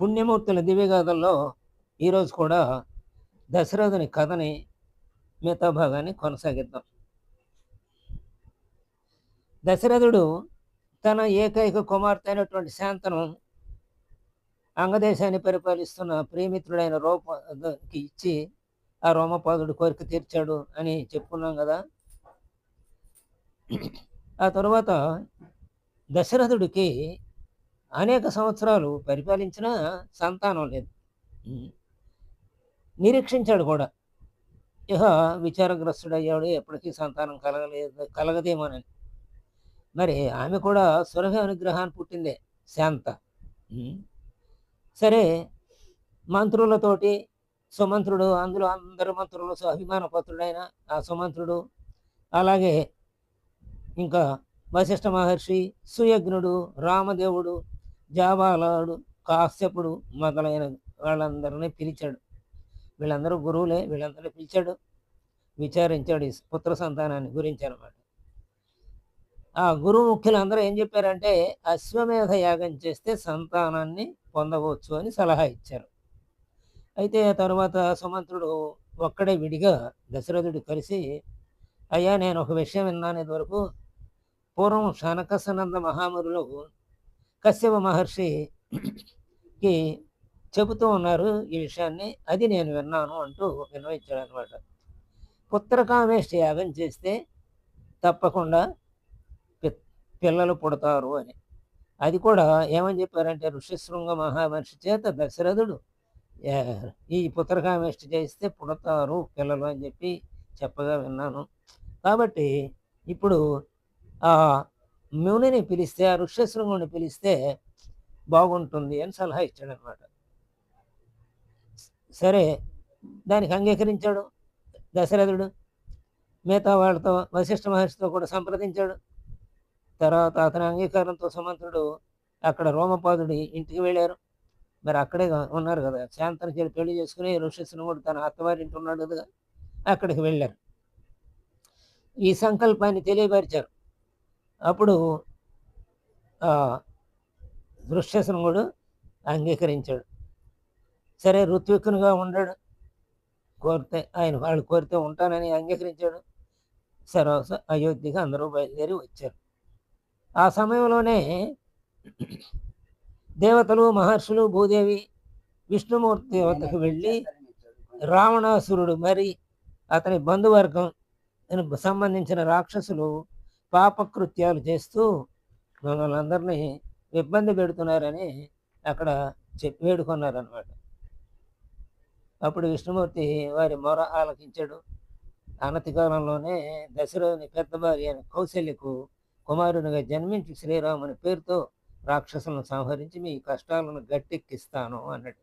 పుణ్యమూర్తుల దివ్యగాథల్లో ఈరోజు కూడా దశరథుని కథని మిగతా భాగాన్ని కొనసాగిద్దాం. దశరథుడు తన ఏకైక కుమార్తె అయినటువంటి శాంతను అంగదేశాన్ని పరిపాలిస్తున్న ప్రియమిత్రుడైన రూపకి ఇచ్చి ఆ రోమపాదుడు కోరిక తీర్చాడు అని చెప్పుకున్నాం కదా. ఆ తర్వాత దశరథుడికి అనేక సంవత్సరాలు పరిపాలించిన సంతానం లేదు. నిరీక్షించాడు కూడా. ఇక విచారగ్రస్తుడయ్యాడు ఎప్పటికీ సంతానం కలగలేదు కలగదేమోనని. మరి ఆమె కూడా సురభి అనుగ్రహాన్ని పుట్టిందే శాంత. సరే మంత్రులతోటి సుమంత్రుడు అందులో అందరు మంత్రులు సు- అభిమానపత్రుడైన ఆ సుమంత్రుడు అలాగే ఇంకా వశిష్ఠ మహర్షి సుయజ్ఞుడు రామదేవుడు జాబాలాడు కాశ్యపుడు మొదలైన వాళ్ళందరినీ పిలిచాడు. వీళ్ళందరూ గురువులే వీళ్ళందరినీ పిలిచాడు. విచారించాడు ఈ పుత్ర సంతానాన్ని గురించి అనమాట ఆ గురువు ముఖ్యులు అందరూ ఏం చెప్పారంటే అశ్వమేధ యాగం చేస్తే సంతానాన్ని పొందవచ్చు అని సలహా ఇచ్చారు. అయితే తర్వాత సుమంత్రుడు ఒక్కడే విడిగా దశరథుడు కలిసి అయ్యా నేను ఒక విషయం విన్నాను ఇదివరకు. పూర్వం శనకసనంద మహామురులు కశ్యప మహర్షికి చెబుతూ ఉన్నారు ఈ విషయాన్ని. అది నేను విన్నాను అంటూ విన్నవించాడు అనమాట పుత్రకామేష్టి యాగం చేస్తే తప్పకుండా పి- పిల్లలు పుడతారు అని. అది కూడా ఏమని చెప్పారంటే ఋషిశృంగ మహామహర్షి చేత దశరథుడు ఈ పుత్రకామేష్టి చేస్తే పుడతారు పిల్లలు అని చెప్పి చెప్పగా విన్నాను. కాబట్టి ఇప్పుడు ఆ మునిని పిలిస్తే ఆ ఋష్యశృంగుని పిలిస్తే బాగుంటుంది అని సలహా ఇచ్చాడు అనమాట సరే దానికి అంగీకరించాడు దశరథుడు. మిగతా వాళ్ళతో వశిష్ఠ మహర్షితో కూడా సంప్రదించాడు. తర్వాత అతని అంగీకారంతో సుమంత్రుడు అక్కడ రోమపాదుడి ఇంటికి వెళ్ళారు. మరి అక్కడే ఉన్నారు కదా శాంతను చేరి పెళ్ళి చేసుకుని ఋషిశృంగుడు తన అత్తవారి ఇంటి ఉన్నాడు కదా అక్కడికి వెళ్ళారు. ఈ సంకల్పాన్ని తెలియపరిచారు. అప్పుడు ఆ అంగీకరించాడు. సరే ఋత్విక్కునిగా ఉండాడు. కోరితే ఆయన వాళ్ళు కోరితే ఉంటానని అంగీకరించాడు. సరోస అయోధ్యకి అందరూ బయలుదేరి వచ్చారు. ఆ సమయంలోనే దేవతలు మహర్షులు భూదేవి విష్ణుమూర్తి వద్దకు వెళ్ళి రావణాసురుడు మరి అతని బంధువర్గం సంబంధించిన రాక్షసులు పాపకృత్యాలు చేస్తూ మమ్మల్ని అందరినీ ఇబ్బంది పెడుతున్నారని అక్కడ చెప్పి వేడుకున్నారనమాట అప్పుడు విష్ణుమూర్తి వారి మొర ఆలకించాడు. అనతి కాలంలోనే దశరథుని పెద్ద భార్య అయిన కౌశల్యకు కుమారునిగా జన్మించి శ్రీరాముని పేరుతో రాక్షసులను సంహరించి మీ కష్టాలను గట్టెక్కిస్తాను అన్నాడు.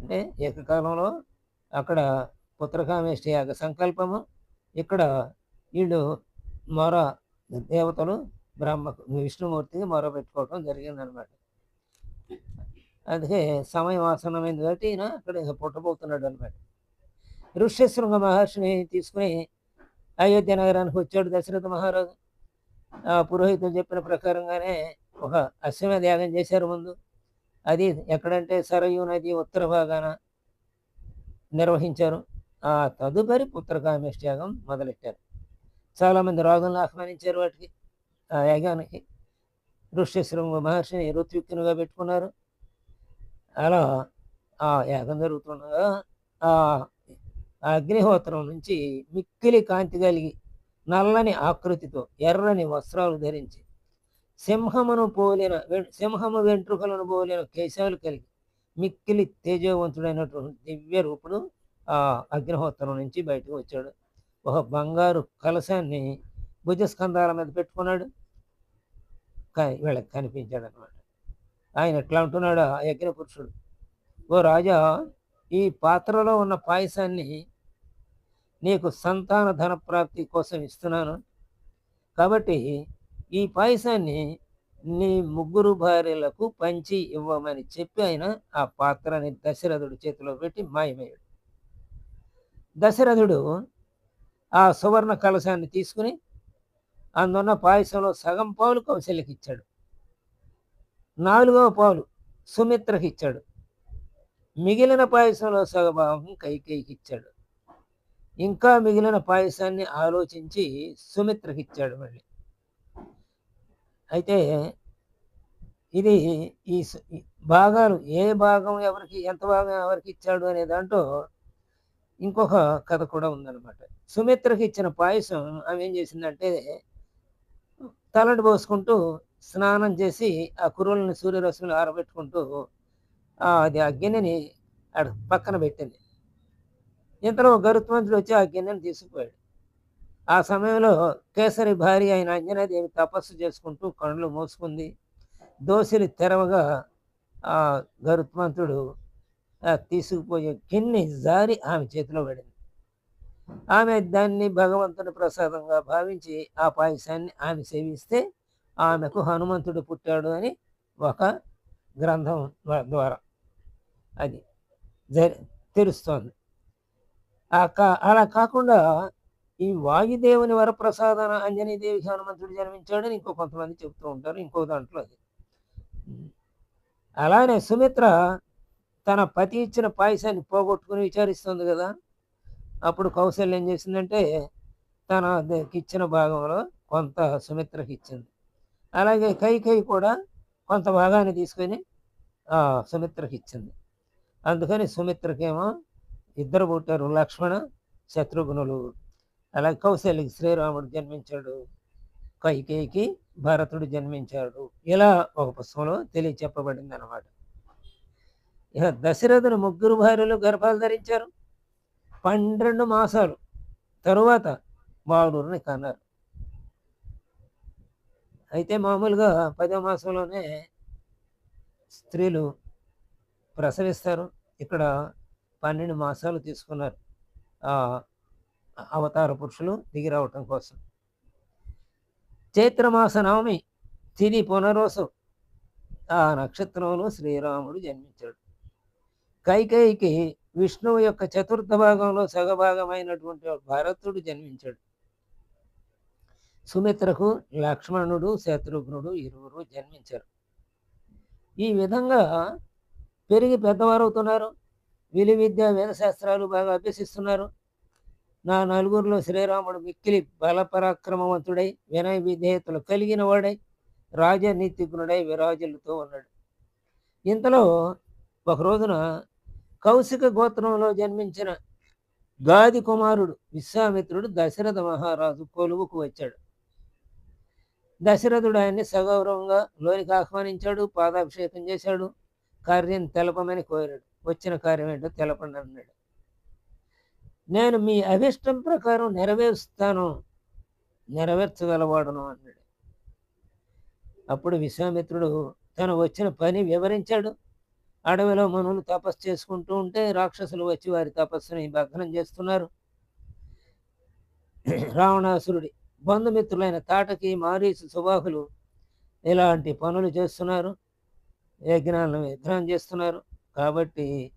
అంటే ఏకకాలంలో అక్కడ పుత్రకామేష్టి యాగ సంకల్పము. ఇక్కడ వీళ్ళు మొర దేవతలు బ్రహ్మ విష్ణుమూర్తికి మొర పెట్టుకోవటం జరిగిందనమాట. అందుకే సమయం ఆసనమైంది కాబట్టి ఈయన అక్కడ పుట్టబోతున్నాడు అనమాట ఋష్యశృంగ మహర్షిని తీసుకుని అయోధ్య నగరానికి వచ్చాడు దశరథ మహారాజు. ఆ పురోహితులు చెప్పిన ప్రకారంగానే ఒక అశ్వమేధ యాగం చేశారు ముందు. అది ఎక్కడంటే సరయూ నది ఉత్తర భాగాన నిర్వహించారు. ఆ తదుపరి పుత్రకామేష్టి యాగం మొదలెట్టారు. చాలామంది రోగంలో ఆహ్వానించారు వాటికి. ఆ యాగానికి ఋష్యశృంగ మహర్షిని ఋత్విక్కునిగా పెట్టుకున్నారు. అలా ఆ యాగం జరుగుతుండగా ఆ అగ్నిహోత్రం నుంచి మిక్కిలి కాంతి కలిగి నల్లని ఆకృతితో ఎర్రని వస్త్రాలు ధరించి సింహమును పోలిన సింహము వెంట్రుకలను పోలిన కేశాలు కలిగి మిక్కిలి తేజవంతుడైనటువంటి దివ్య రూపుడు ఆ అగ్నిహోత్రం నుంచి బయటకు వచ్చాడు. ఒక బంగారు కలశాన్ని భుజస్కంధాల మీద పెట్టుకున్నాడు. వీళ్ళకి కనిపించాడు అనమాట ఆయన ఎట్లా అంటున్నాడు ఆ యజ్ఞ పురుషుడు. ఓ రాజా ఈ పాత్రలో ఉన్న పాయసాన్ని నీకు సంతాన ధన ప్రాప్తి కోసం ఇస్తున్నాను. కాబట్టి ఈ పాయసాన్ని నీ ముగ్గురు భార్యలకు పంచి ఇవ్వమని చెప్పి ఆయన ఆ పాత్రని దశరథుడి చేతిలో పెట్టి మాయమయ్యాడు. దశరథుడు ఆ సువర్ణ కలశాన్ని తీసుకుని అందున్న పాయసంలో సగం పాలు కౌశల్యకి ఇచ్చాడు. నాలుగవ పాలు సుమిత్రకి ఇచ్చాడు. మిగిలిన పాయసంలో సగభాగం కైకేయికి ఇచ్చాడు. ఇంకా మిగిలిన పాయసాన్ని ఆలోచించి సుమిత్రకి ఇచ్చాడు మళ్ళీ. అయితే ఇది ఈ ఈ భాగాలు ఏ భాగం ఎవరికి ఎంత భాగం ఎవరికి ఇచ్చాడు అనే దాంట్లో ఇంకొక కథ కూడా ఉందన్నమాట. సుమిత్రకి ఇచ్చిన పాయసం ఆమె ఏం చేసిందంటే తలంటి పోసుకుంటూ స్నానం చేసి ఆ కురువులను సూర్యరశ్మిలో ఆరబెట్టుకుంటూ అది ఆ గిన్నెని ఆడ పక్కన పెట్టింది. ఇంతలో గరుత్మంతుడు వచ్చి ఆ గిన్నెని తీసుకుపోయాడు. ఆ సమయంలో కేసరి భార్య అయిన అంజనాదేవి తపస్సు చేసుకుంటూ కళ్ళు మూసుకుంది. దోసిలి తెరవగా ఆ గరుత్మంతుడు తీసుకుపోయే గిన్నె జారి ఆమె చేతిలో పడింది. ఆమె దాన్ని భగవంతుని ప్రసాదంగా భావించి ఆ పాయసాన్ని ఆమె సేవిస్తే ఆమెకు హనుమంతుడు పుట్టాడు అని ఒక గ్రంథం ద్వారా అది జరి తెలుస్తోంది. ఆ కా- అలా కాకుండా ఈ వాయుదేవుని వరప్రసాదన అంజనీదేవికి హనుమంతుడు జన్మించాడని ఇంకో కొంతమంది చెప్తూ ఉంటారు ఇంకో దాంట్లో అది. అలానే సుమిత్ర తన పతి ఇచ్చిన పాయసాన్ని పోగొట్టుకుని విచారిస్తుంది కదా. అప్పుడు కౌశల్యం ఏం చేసిందంటే తన ద- ఇచ్చిన భాగంలో కొంత సుమిత్రకి ఇచ్చింది. అలాగే కైకేయి కూడా కొంత భాగాన్ని తీసుకొని సుమిత్రకి ఇచ్చింది. అందుకని సుమిత్రకేమో ఇద్దరు పుట్టారు లక్ష్మణ శత్రుఘ్నులు. అలాగే కౌశల్యకి శ్రీరాముడు జన్మించాడు కైకేయికి భరతుడు జన్మించాడు. ఇలా ఒక పుస్తకంలో తెలియచెప్పబడింది అనమాట ఇక దశరథుని ముగ్గురు భార్యలు గర్భాలు ధరించారు. పన్నెండు మాసాలు తరువాత బాలుడిని కన్నారు. అయితే మామూలుగా పదో మాసంలోనే స్త్రీలు ప్రసవిస్తారు. ఇక్కడ పన్నెండు మాసాలు తీసుకున్నారు. ఆ అవతార పురుషులు దిగి రావటం కోసం. చైత్రమాస నవమి తిది పునరోసు ఆ నక్షత్రంలో శ్రీరాముడు జన్మించాడు. కైకేయికి విష్ణువు యొక్క చతుర్థ భాగంలో సగభాగమైనటువంటి భరతుడు జన్మించాడు. సుమిత్రకు లక్ష్మణుడు శత్రుఘ్నుడు ఇరువురు జన్మించారు. ఈ విధంగా పెరిగి పెద్దవారవుతున్నారు విలు విద్య వేదశాస్త్రాలు బాగా అభ్యసిస్తున్నారు. నా నలుగురిలో శ్రీరాముడు మిక్కిలి బలపరాక్రమవంతుడై వినయ విధేయతలు కలిగిన వాడై రాజనీతిజ్ఞుడై విరాజులతో ఉన్నాడు. ఇంతలో ఒక రోజున కౌశిక గోత్రంలో జన్మించిన గాది కుమారుడు విశ్వామిత్రుడు దశరథ మహారాజు కొలువుకు వచ్చాడు. దశరథుడు ఆయన్ని సగౌరవంగా లోనికి ఆహ్వానించాడు పాదాభిషేకం చేశాడు కార్యం తెలపమని కోరాడు. వచ్చిన కార్యం ఏంటో తెలపండి అన్నాడు. నేను మీ అభిష్టం ప్రకారం నెరవేరుస్తాను నెరవేర్చగలవాడును అన్నాడు. అప్పుడు విశ్వామిత్రుడు తను వచ్చిన పని వివరించాడు. అడవిలో మనువులు తపస్సు చేసుకుంటూ ఉంటే రాక్షసులు వచ్చి వారి తపస్సుని భగ్నం చేస్తున్నారు. రావణాసురుడి బంధుమిత్రులైన తాటకి మారీసు సుబాహులు ఇలాంటి పనులు చేస్తున్నారు. యజ్ఞాలను విఘ్నం చేస్తున్నారు. కాబట్టి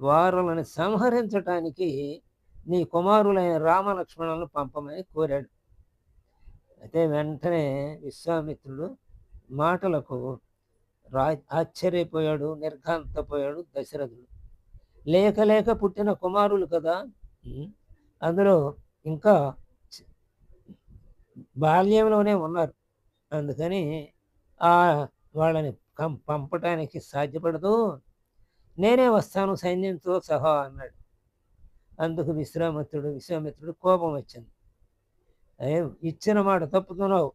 వారులను సంహరించటానికి నీ కుమారులైన రామలక్ష్మణులను పంపమని కోరాడు. అయితే వెంటనే విశ్వామిత్రుడు మాటలకు రా ఆశ్చర్యపోయాడు నిర్ఘాంతపోయాడు దశరథుడు. లేక లేక పుట్టిన కుమారులు కదా? అందులో ఇంకా బాల్యంలోనే ఉన్నారు. అందుకని ఆ వాళ్ళని పంపటానికి సాధ్యపడదు. నేనే వస్తాను సైన్యంతో సహా అన్నాడు. అందుకు విశ్వామిత్రుడు విశ్వామిత్రుడు కోపం వచ్చింది. ఇచ్చిన మాట తప్పుతున్నావు.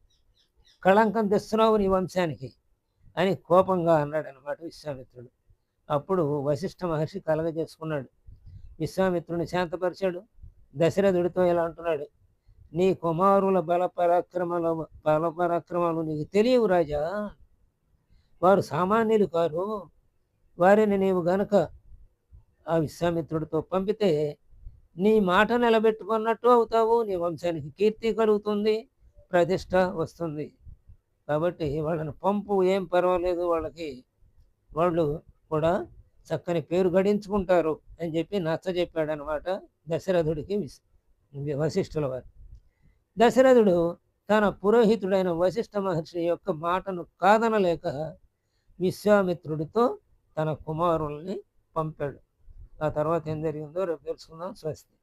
కళంకం తెస్తున్నావు నీ వంశానికి. అని కోపంగా అన్నాడు అనమాట విశ్వామిత్రుడు. అప్పుడు వశిష్ఠ మహర్షి కలగజేసుకున్నాడు విశ్వామిత్రుని శాంతపరిచాడు. దశరథుడితో ఇలా అంటున్నాడు. నీ కుమారుల బల పరాక్రమాలు బల పరాక్రమాలు నీకు తెలియవు రాజా. వారు సామాన్యులు కారు. వారిని నీవు గనక ఆ విశ్వామిత్రుడితో పంపితే నీ మాట నిలబెట్టుకున్నట్టు అవుతావు. నీ వంశానికి కీర్తి కలుగుతుంది. ప్రతిష్ట వస్తుంది. కాబట్టి వాళ్ళని పంపు ఏం పర్వాలేదు వాళ్ళకి. వాళ్ళు కూడా చక్కని పేరు గడించుకుంటారు అని చెప్పి నచ్చ చెప్పాడనమాట దశరథుడికి వశిష్ఠుల వారు. దశరథుడు తన పురోహితుడైన వశిష్ఠ మహర్షి యొక్క మాటను కాదనలేక విశ్వామిత్రుడితో తన కుమారుల్ని పంపాడు. ఆ తర్వాత ఏం జరిగిందో రేపు తెలుసుకుందాం. స్వస్తి.